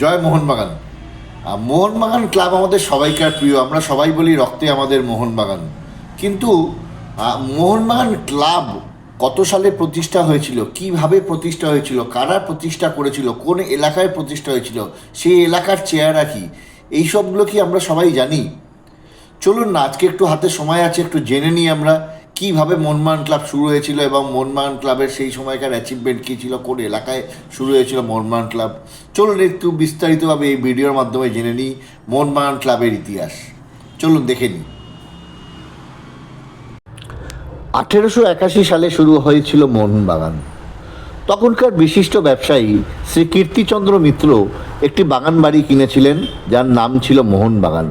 জয় Mohun Bagan. Mohun Bagan club আমাদের সবাইকার প্রিয়, আমরা সবাই বলি রক্তে আমাদের মোহনবাগান। কিন্তু মোহনবাগান ক্লাব কত সালে প্রতিষ্ঠা হয়েছিল, কীভাবে প্রতিষ্ঠা হয়েছিল, কারা প্রতিষ্ঠা করেছিল, কোন এলাকায় প্রতিষ্ঠা হয়েছিল, সেই এলাকার চেহারা কি, এইসবগুলো কি আমরা সবাই জানি? চলুন না, আজকে একটু হাতে সময় আছে, একটু জেনে নিই আমরা। কীভাবে মনমান ক্লাব শুরু হয়েছিল এবং মনমান ক্লাবের সেই সময়কার অ্যাচিভমেন্ট কী ছিল, কোন এলাকায় শুরু হয়েছিল মনমান ক্লাব? চলুন একটু বিস্তারিতভাবে এই ভিডিওর মাধ্যমে জেনে নিই মনমান ক্লাবের ইতিহাস। চলুন দেখে নিই। আঠেরোশো একাশি সালে শুরু হয়েছিল মোহনবাগান। তখনকার বিশিষ্ট ব্যবসায়ী শ্রী কীর্তিচন্দ্র মিত্র একটি বাগান বাড়ি কিনেছিলেন, যার নাম ছিল মোহনবাগান।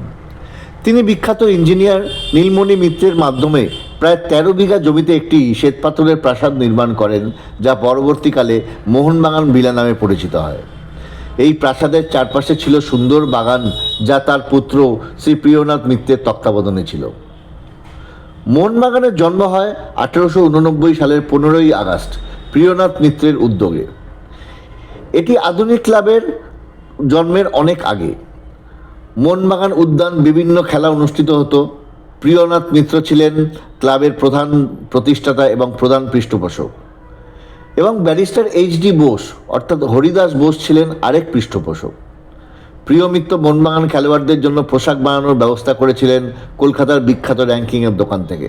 তিনি বিখ্যাত ইঞ্জিনিয়ার নীলমণি মিত্রের মাধ্যমে প্রায় তেরো বিঘা জমিতে একটি শ্বেতপাথরের প্রাসাদ নির্মাণ করেন, যা পরবর্তীকালে মোহনবাগান বিলা নামে পরিচিত হয়। এই প্রাসাদের চারপাশে ছিল সুন্দর বাগান, যা তার পুত্র শ্রী প্রিয়নাথ মিত্রের তত্ত্বাবধানে ছিল। মোহনবাগানের জন্ম হয় আঠেরোশো উননব্বই সালের পনেরোই আগস্ট, প্রিয়নাথ মিত্রের উদ্যোগে। এটি আধুনিক ক্লাবের জন্মের অনেক আগে। মোহনবাগান উদ্যান বিভিন্ন খেলা অনুষ্ঠিত হতো। প্রিয়নাথ মিত্র ছিলেন ক্লাবের প্রধান প্রতিষ্ঠাতা এবং প্রধান পৃষ্ঠপোষক। এবং ব্যারিস্টার এইচ ডি বোস, অর্থাৎ হরিদাস বোস ছিলেন আরেক পৃষ্ঠপোষক। প্রিয় মিত্র মোহনবাগান খেলোয়াড়দের জন্য পোশাক বানানোর ব্যবস্থা করেছিলেন কলকাতার বিখ্যাত র্যাঙ্কিংয়ের দোকান থেকে।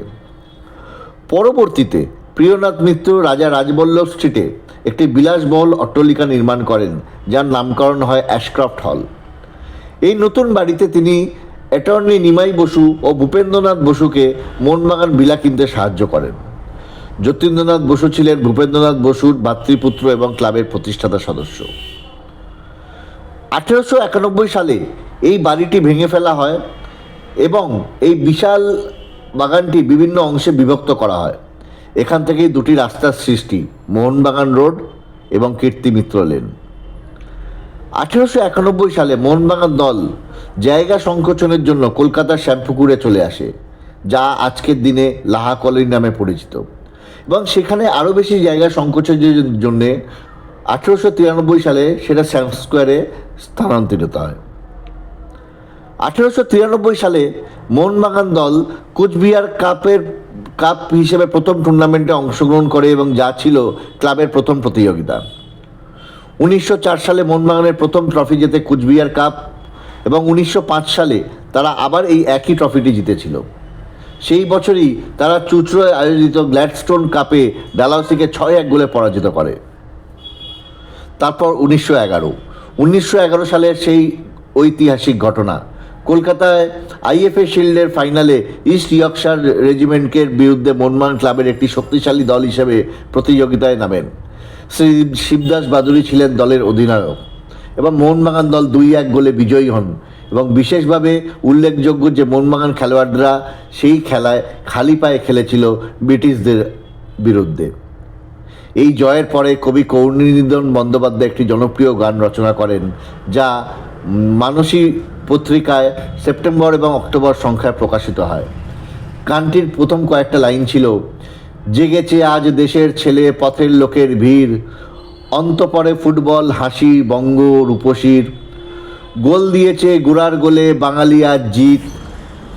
পরবর্তীতে প্রিয়নাথ মিত্র রাজা রাজবল্লভ স্ট্রিটে একটি বিলাসবহুল অট্টলিকা নির্মাণ করেন, যার নামকরণ হয় অ্যাশক্রাফট হল। এই নতুন বাড়িতে তিনি অ্যাটর্নি নিমাই বসু ও ভূপেন্দ্রনাথ বসুকে মোহনবাগান বিলা কিনতে সাহায্য করেন। যতীন্দ্রনাথ বসু ছিলেন ভূপেন্দ্রনাথ বসুর ভাতৃপুত্র এবং ক্লাবের প্রতিষ্ঠাতা সদস্য। আঠেরোশো একানব্বই সালে এই বাড়িটি ভেঙে ফেলা হয় এবং এই বিশাল বাগানটি বিভিন্ন অংশে বিভক্ত করা হয়। এখান থেকেই দুটি রাস্তার সৃষ্টি, মোহনবাগান রোড এবং কীর্তি মিত্র লেন। আঠেরোশো একানব্বই সালে মোহনবাগান দল জায়গা সংকোচনের জন্য কলকাতার শ্যামপুকুরে চলে আসে, যা আজকের দিনে লাহা কলোনি নামে পরিচিত। এবং সেখানে আরও বেশি জায়গা সংকোচনের জন্যে আঠেরোশো তিরানব্বই সালে সেটা শ্যাম স্কোয়ারে স্থানান্তরিত হয়। আঠেরোশো তিরানব্বই সালে মোহনবাগান দল কুচবিহার কাপের কাপ হিসেবে প্রথম টুর্নামেন্টে অংশগ্রহণ করে এবং যা ছিল ক্লাবের প্রথম প্রতিযোগিতা। উনিশশো চার সালে মোহনবাগানের প্রথম ট্রফি জেতে কুচবিহার কাপ এবং উনিশশো পাঁচ সালে তারা আবার এই একই ট্রফিটি জিতেছিল। সেই বছরই তারা চুচড়োয় আয়োজিত গ্ল্যাডস্টোন কাপে ডালাউসিকে ছয় এক গোলে পরাজিত করে। তারপর উনিশশো এগারো। উনিশশো এগারো সালের সেই ঐতিহাসিক ঘটনা। কলকাতায় আইএফএ শিল্ডের ফাইনালে ইস্ট ইয়র্কশার রেজিমেন্টের বিরুদ্ধে মনমান ক্লাবের একটি শক্তিশালী দল হিসেবে প্রতিযোগিতায় নামেন। শ্রী শিবদাস বাদুরী ছিলেন দলের অধিনায়ক এবং মোহনবাগান দল দুই এক গোলে বিজয়ী হন এবং বিশেষভাবে উল্লেখযোগ্য যে মোহনবাগান খেলোয়াড়রা সেই খেলায় খালি পায়ে খেলেছিল ব্রিটিশদের বিরুদ্ধে। এই জয়ের পরে কবি কৌর্ণিদন বন্দ্যোপাধ্যায় একটি জনপ্রিয় গান রচনা করেন, যা মানসী পত্রিকায় সেপ্টেম্বর এবং অক্টোবর সংখ্যায় প্রকাশিত হয়। গানটির প্রথম কয়েকটা লাইন ছিল জেগেছে আজ দেশের ছেলে পথের লোকের ভিড়। অন্তপরে ফুটবল, হাসি, বঙ্গ, রূপসীর। গোল দিয়েছে গুড়ার গোলে বাঙালি আজ জিত।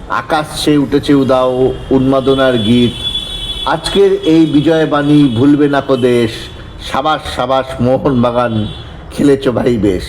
আকাশ সে উঠেছে উদাও, উন্মাদনার গীত। আজকের এই বিজয় বাণী ভুলবে না দেশ। সাবাস সাবাস, মোহনবাগান, খেলেছ ভাই বেশ।